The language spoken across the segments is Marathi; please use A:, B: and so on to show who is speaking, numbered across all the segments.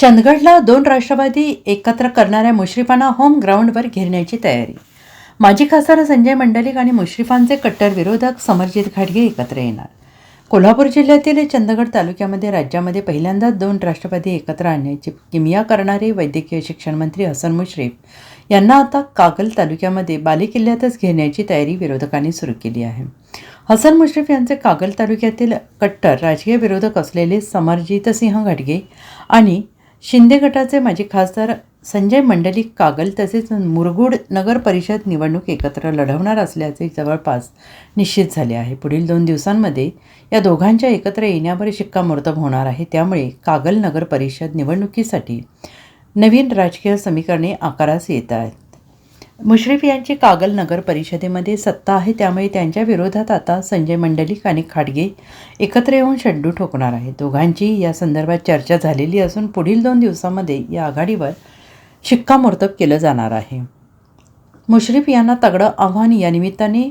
A: चंदगडला दोन राष्ट्रवादी एकत्र करणाऱ्या मुश्रीफांना होम ग्राउंडवर घेरण्याची तयारी. माजी खासदार संजय मंडलिक आणि मुश्रीफांचे कट्टर विरोधक समरजित घाटगे एकत्र येणार. कोल्हापूर जिल्ह्यातील चंदगड तालुक्यामध्ये राज्यामध्ये पहिल्यांदाच दोन राष्ट्रवादी एकत्र आणण्याची किमिया करणारे वैद्यकीय शिक्षण मंत्री हसन मुश्रीफ यांना आता कागल तालुक्यामध्ये बालेकिल्ल्यातच घेण्याची तयारी विरोधकांनी सुरू केली आहे. हसन मुश्रीफ यांचे कागल तालुक्यातील कट्टर राजकीय विरोधक असलेले समरजितसिंह घाटगे आणि शिंदे गटाचे माजी खासदार संजय मंडलिक कागल तसेच मुरगुड नगर परिषद निवडणूक एकत्र लढवणार असल्याचे जवळपास निश्चित झाले आहे. पुढील दोन दिवसांमध्ये या दोघांच्या एकत्र येण्यावर शिक्कामोर्तब होणार आहे. त्यामुळे कागल नगर परिषद निवडणुकीसाठी नवीन राजकीय समीकरणे आकारास येत आहेत. मुश्रीफ यांची कागल नगर परिषदेमध्ये सत्ता आहे त्यामुळे त्यांच्या विरोधात आता संजय मंडलिक आणि खाडगे एकत्र येऊन शड्डू ठोकणार आहेत. दोघांची या संदर्भात चर्चा झालेली असून पुढील दोन दिवसामध्ये या आघाडीवर शिक्कामोर्तब केलं जाणार आहे. मुश्रीफ यांना तगडं आव्हान या निमित्ताने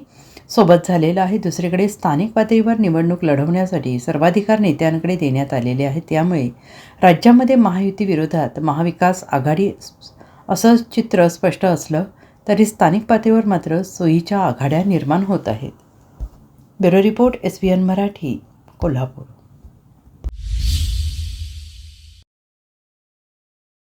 A: सोबत झालेलं आहे. दुसरीकडे स्थानिक पातळीवर निवडणूक लढवण्यासाठी सर्वाधिकार नेत्यांकडे देण्यात आलेले आहेत. त्यामुळे राज्यामध्ये महायुती विरोधात महाविकास आघाडी असं चित्र स्पष्ट असलं तरी स्थानिक पातळीवर मात्र सोयीच्या आघाड्या निर्माण होत आहेत. Bureau report S B N Marathi Kolhapur.